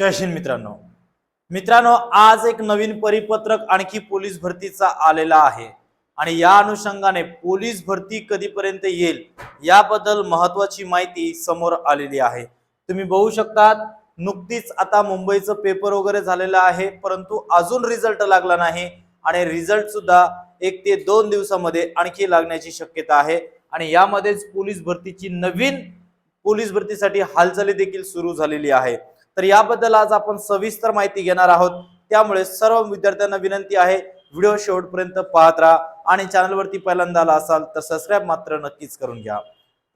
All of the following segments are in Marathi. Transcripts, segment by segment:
जय हिंद मित्रांनो. मित्रांनो आज एक नवीन परिपत्रक आणखी पोलीस भरतीचा आलेला आहे. आणि या अनुषंगाने पोलीस भरती कधीपर्यंत येईल याबद्दल महत्वाची माहिती समोर आलेली आहे. तुम्ही बघू शकतात नुकतीच आता मुंबईचं पेपर वगैरे झालेलं आहे परंतु अजून रिझल्ट लागला नाही. आणि रिझल्ट सुद्धा एक ते दोन दिवसामध्ये आणखी लागण्याची शक्यता आहे. आणि यामध्येच पोलीस भरतीची नवीन पोलीस भरतीसाठी हालचाली देखील सुरू झालेली आहे. तर याबद्दल आज आपण सविस्तर माहिती घेणार आहोत. त्यामुळे सर्व विद्यार्थ्यांना विनंती आहे व्हिडिओ शेवटपर्यंत पाहत राहा आणि चॅनलवरती पहिल्यांदा आला असाल तर सबस्क्राईब मात्र नक्कीच करून घ्या.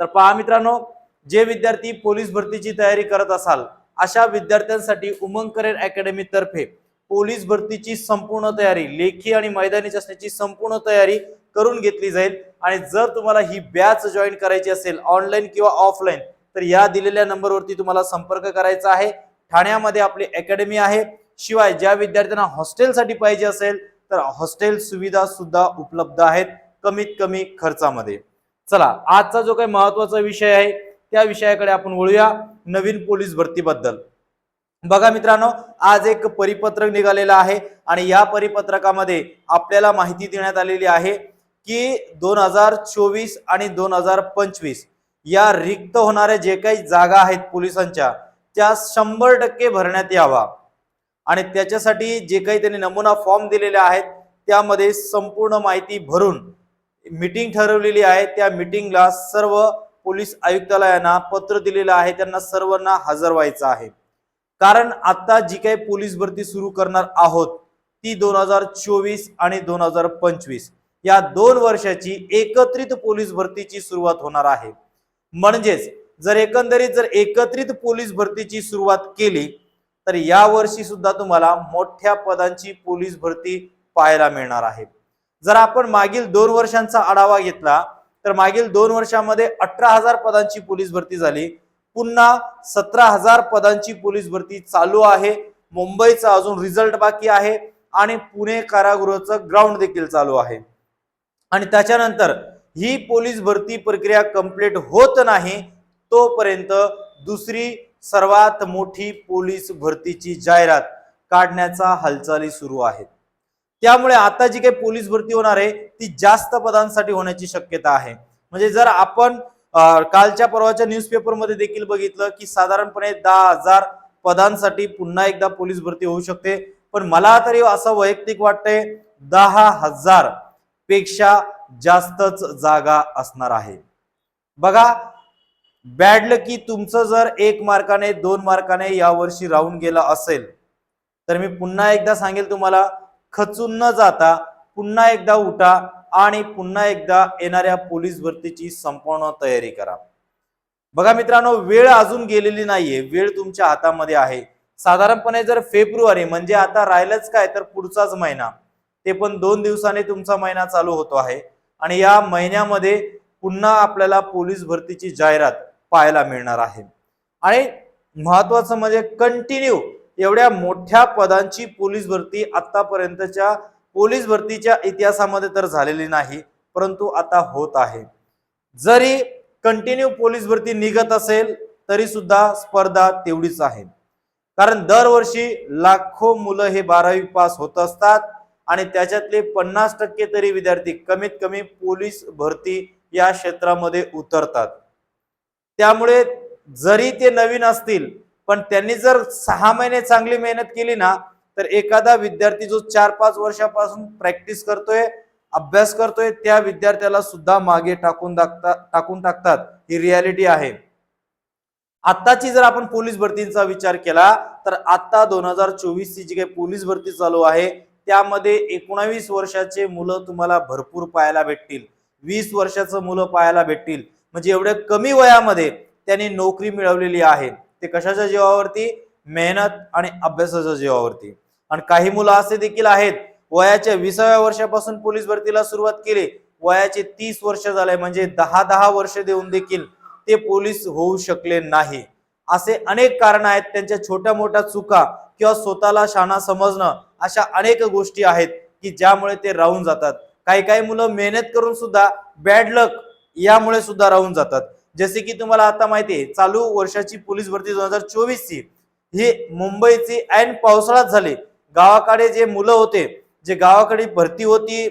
तर पहा मित्रांनो जे विद्यार्थी पोलीस भरतीची तयारी करत असाल अशा विद्यार्थ्यांसाठी उमंग करेर अकॅडमी तर्फे पोलीस भरतीची संपूर्ण तयारी लेखी आणि मैदानी असण्याची संपूर्ण तयारी करून घेतली जाईल. आणि जर तुम्हाला ही बॅच जॉईन करायची असेल ऑनलाईन किंवा ऑफलाईन तर या दिलेल्या नंबरवरती तुम्हाला संपर्क करायचा आहे. ठाण्यामध्ये आपली अकॅडमी आहे. शिवाय ज्या विद्यार्थ्यांना हॉस्टेलसाठी पाहिजे असेल तर हॉस्टेल सुविधा सुद्धा उपलब्ध आहेत कमीत कमी खर्चामध्ये. चला आजचा जो काही महत्त्वाचा विषय आहे त्या विषयाकडे आपण वळूया नवीन पोलीस भरतीबद्दल. बघा मित्रांनो आज एक परिपत्रक निघालेलं आहे आणि या परिपत्रकामध्ये आपल्याला माहिती देण्यात आलेली आहे की दोन हजार चोवीस आणि दोन हजार पंचवीस या रिक्त होणाऱ्या जे काही जागा आहेत पोलिसांच्या त्या शंभर टक्के भरण्यात यावा. आणि त्याच्यासाठी जे काही त्यांनी नमुना फॉर्म दिलेले आहेत त्यामध्ये संपूर्ण माहिती भरून मीटिंग ठरवलेली आहे. त्या मीटिंगला सर्व पोलीस आयुक्तालयांना पत्र दिलेलं आहे. त्यांना सर्वांना हजर व्हायचं आहे. कारण आता जी काही पोलीस भरती सुरू करणार आहोत ती दोन हजार चोवीस आणि दोन हजार पंचवीस. या दोन वर्षाची एकत्रित पोलीस भरतीची सुरुवात होणार आहे. म्हणजेच जर एकंदरीत जर एकत्रित पोलीस भरतीची सुरुवात केली तर या वर्षी सुद्धा तुम्हाला मोठ्या पदांची पोलीस भरती पाहायला मिळणार आहे. जर आपण मागील दोन वर्षांचा आढावा घेतला तर मागील दोन वर्षामध्ये अठरा हजार पदांची पोलीस भरती झाली. पुन्हा सतरा हजार पदांची पोलीस भरती चालू आहे. मुंबईचा अजून रिझल्ट बाकी आहे आणि पुणे कारागृहाचं ग्राउंड देखील चालू आहे. आणि त्याच्यानंतर ही पोलीस भरती प्रक्रिया कंप्लीट होत नाही तोपर्यंत दुसरी सर्वात मोठी पोलीस भरतीची जाहिरात काढण्याचा हालचाली सुरू आहेत. त्यामुळे आता जी काही पोलीस भरती होणार आहे ती जास्त पदांसाठी होण्याची शक्यता आहे. म्हणजे जर आपण कालच्या परवाच्या न्यूजपेपरमध्ये देखील बघितलं की साधारणपणे दहा हजार पदांसाठी पुन्हा एकदा पोलीस भरती होऊ शकते. पण मला तरी असं वैयक्तिक वाटतंय दहा हजारपेक्षा जास्तच जागा असणार आहे. बघा बॅड की तुमचं जर एक मार्काने दोन मार्काने यावर्षी राहून गेलं असेल तर मी पुन्हा एकदा सांगेल तुम्हाला खचून न जाता पुन्हा एकदा उठा आणि पुन्हा एकदा येणाऱ्या पोलीस भरतीची संपूर्ण तयारी करा. बघा मित्रांनो वेळ अजून गेलेली नाहीये वेळ तुमच्या हातामध्ये आहे. साधारणपणे जर फेब्रुवारी म्हणजे आता राहिलंच काय तर पुढचाच महिना ते पण दोन दिवसांनी तुमचा महिना चालू होतो आहे. आणि या महिन्यामध्ये पुन्हा आपल्याला पोलीस भरतीची जाहिरात पाहायला मिळणार आहे. आणि महत्वाचं म्हणजे कंटिन्यू एवढ्या मोठ्या पदांची पोलीस भरती आतापर्यंतच्या पोलीस भरतीच्या इतिहासामध्ये तर झालेली नाही परंतु आता होत आहे. जरी कंटिन्यू पोलीस भरती निघत असेल तरी सुद्धा स्पर्धा तेवढीच आहे. कारण दरवर्षी लाखो मुलं हे बारावी पास होत असतात आणि त्याच्यातले पन्नास टक्के तरी विद्यार्थी कमीत कमी पोलीस भरती या क्षेत्रामध्ये उतरतात. त्यामुळे जरी ते नवीन असतील पण त्यांनी जर सहा महिने चांगली मेहनत केली ना तर एखादा विद्यार्थी जो चार पाच वर्षापासून प्रॅक्टिस करतोय अभ्यास करतोय त्या विद्यार्थ्याला सुद्धा मागे टाकून टाकता टाकून टाकतात. ही रियालिटी आहे. आत्ताची जर आपण पोलीस भरतींचा विचार केला तर आता दोन हजार चोवीस ची जी काही पोलीस भरती चालू आहे त्यामध्ये एकोणावीस वर्षाचे मुलं तुम्हाला भरपूर पाहायला भेटतील. वीस वर्षाचं मुलं पाहायला भेटतील. म्हणजे एवढ्या कमी वयामध्ये त्यांनी नोकरी मिळवलेली आहे. ते कशाच्या जीवावरती? मेहनत आणि अभ्यासाच्या जीवावरती. आणि काही मुलं असे देखील आहेत वयाच्या विसाव्या वर्षापासून पोलीस भरतीला सुरुवात केली. वयाचे तीस वर्ष झाले म्हणजे दहा दहा वर्ष देऊन देखील ते पोलीस होऊ शकले नाही. असे अनेक कारण आहेत त्यांच्या छोट्या मोठ्या चुका किंवा स्वतःला शाणा समजणं अशा अनेक गोष्टी आहेत की ज्यामुळे ते राहून जातात. काही काही मुलं मेहनत करून सुद्धा बॅड लक यामुळे सुद्धा राहून जातात. जसे की तुम्हाला आता माहिती आहे चालू वर्षाची पोलीस भरती दोन हजार चोवीस ची ही मुंबईची ऐन पावसाळ्यात झाली. गावाकडे जे मुलं होते जे गावाकडे भरती होती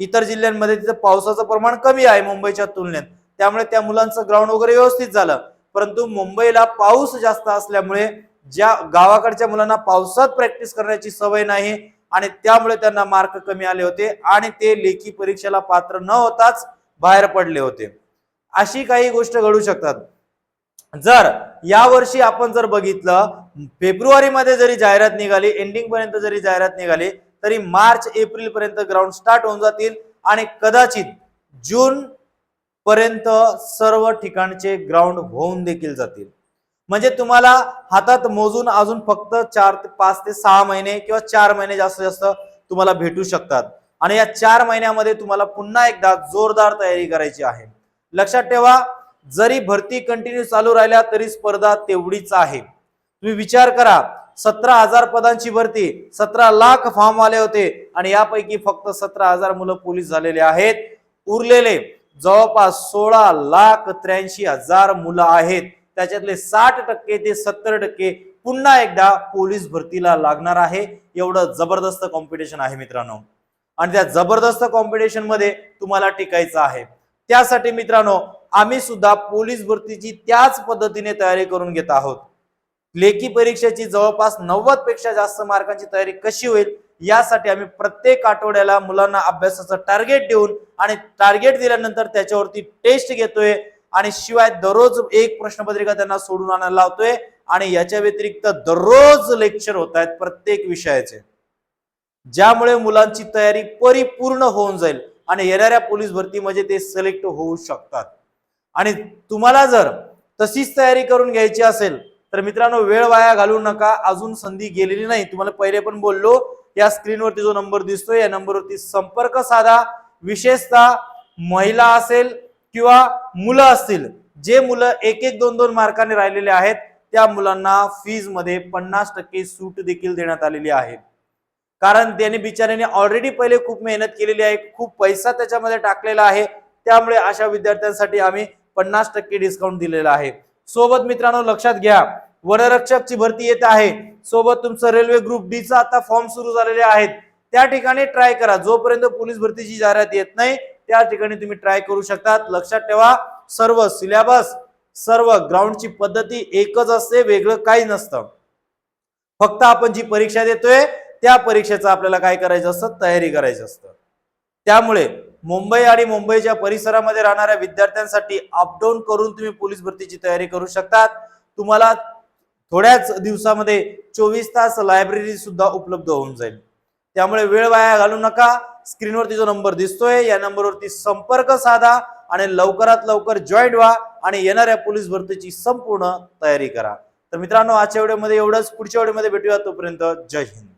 इतर जिल्ह्यांमध्ये तिथं पावसाचं प्रमाण कमी आहे मुंबईच्या तुलनेत. त्यामुळे त्या मुलांचं ग्राउंड वगैरे व्यवस्थित झालं. परंतु मुंबईला पाऊस जास्त असल्यामुळे ज्या गावाकडच्या मुलांना पावसात प्रॅक्टिस करण्याची सवय नाही आणि त्यामुळे त्यांना मार्क कमी आले होते आणि ते लेखी परीक्षेला पात्र न होताच बाहेर पडले होते. अशी काही गोष्ट घडू शकतात. जर यावर्षी आपण जर बघितलं फेब्रुवारीमध्ये जरी जाहिरात निघाली एंडिंग पर्यंत जरी जाहिरात निघाली तरी मार्च एप्रिल पर्यंत ग्राउंड स्टार्ट होऊन जातील आणि कदाचित जून पर्यंत सर्व ठिकाणचे ग्राउंड होऊन देखील जातील. म्हणजे तुम्हाला हातात मोजून अजून फक्त चार ते पाच ते सहा महिने किंवा चार महिने जास्तीत जास्त तुम्हाला भेटू शकतात. आणि या चार महिन्यामध्ये तुम्हाला पुन्हा एकदा जोरदार तयारी करायची आहे. लक्षात ठेवा जरी भरती कंटिन्यू चालू राहिल्या तरी स्पर्धा तेवढीच आहे. तुम्ही विचार करा सतरा हजार पदांची भरती सतरा लाख फॉर्म आले होते आणि यापैकी फक्त सतरा हजार मुलं पोलीस झालेले आहेत. उरलेले जवळपास सोळा लाख त्र्याऐंशी हजार मुलं आहेत. त्याच्यातले साठ टक्के ते सत्तर टक्के पुन्हा एकदा पोलीस भरतीला लागणार आहे. एवढं जबरदस्त कॉम्पिटिशन आहे मित्रांनो. आणि त्या जबरदस्त कॉम्पिटिशनमध्ये तुम्हाला टिकायचं आहे. त्यासाठी मित्रांनो आम्ही सुद्धा पोलीस भरतीची त्याच पद्धतीने तयारी करून घेत आहोत. लेखी परीक्षेची जवळपास नव्वदपेक्षा जास्त मार्कांची तयारी कशी होईल यासाठी आम्ही प्रत्येक आठवड्याला मुलांना अभ्यासाचं टार्गेट देऊन आणि टार्गेट दिल्यानंतर त्याच्यावरती टेस्ट घेतोय आणि शिवाय दररोज एक प्रश्नपत्रिका त्यांना सोडून आणायला लावतोय आणि याच्या व्यतिरिक्त दररोज लेक्चर होत आहेत प्रत्येक विषयाचे. ज्यामुळे मुलांची तयारी परिपूर्ण होऊन जाईल आणि येणाऱ्या पोलीस भरतीमध्ये म्हणजे ते सिलेक्ट होऊ शकतात. आणि तुम्हाला जर तशीच तयारी करून घ्यायची असेल तर मित्रांनो वेळ वाया घालू नका. अजून संधी गेलेली नाही. तुम्हाला पहिले पण बोललो या स्क्रीनवरती जो नंबर दिसतोय या नंबरवरती संपर्क साधा. विशेषतः महिला असेल किंवा मुलं असतील जे मुलं एक एक दोन दोन मार्काने राहिलेले आहेत त्या मुलांना फीजमध्ये पन्नास टक्के सूट देखील देण्यात आलेली आहे. कारण त्याने बिचाऱ्याने ऑलरेडी पहिले खूप मेहनत केलेली आहे खूप पैसा त्याच्यामध्ये टाकलेला आहे. त्यामुळे अशा विद्यार्थ्यांसाठी आम्ही पन्नास टक्के डिस्काउंट दिलेला आहे. सोबत मित्रांनो लक्षात घ्या वनरक्षकची भरती येत आहे. सोबत तुमचं रेल्वे ग्रुप डी चा आता फॉर्म सुरू झालेले आहेत. त्या ठिकाणी ट्राय करा. जोपर्यंत पोलीस भरतीची जाहिरात येत नाही त्या ठिकाणी तुम्ही ट्राय करू शकतात. लक्षात ठेवा सर्व सिलेबस सर्व ग्राउंडची पद्धती एकच असते वेगळं काही नसतं. फक्त आपण जी परीक्षा देतोय त्या परीक्षेचं आपल्याला काय करायचं असतं? तयारी करायची असतं. त्यामुळे मुंबई आणि मुंबईच्या परिसरामध्ये राहणाऱ्या विद्यार्थ्यांसाठी अपडाऊन करून तुम्ही पोलीस भरतीची तयारी करू शकतात. तुम्हाला थोड्याच दिवसामध्ये चोवीस तास लायब्ररी सुद्धा उपलब्ध होऊन जाईल. त्यामुळे वेळ वाया घालू नका. स्क्रीनवरती जो नंबर दिसतोय या नंबरवरती संपर्क साधा आणि लवकरात लवकर जॉईन व्हा आणि येणाऱ्या पोलीस भरतीची संपूर्ण तयारी करा. तर मित्रांनो आजच्या व्हिडिओमध्ये एवढंच. पुढच्या व्हिडिओमध्ये भेटूया तोपर्यंत जय हिंद.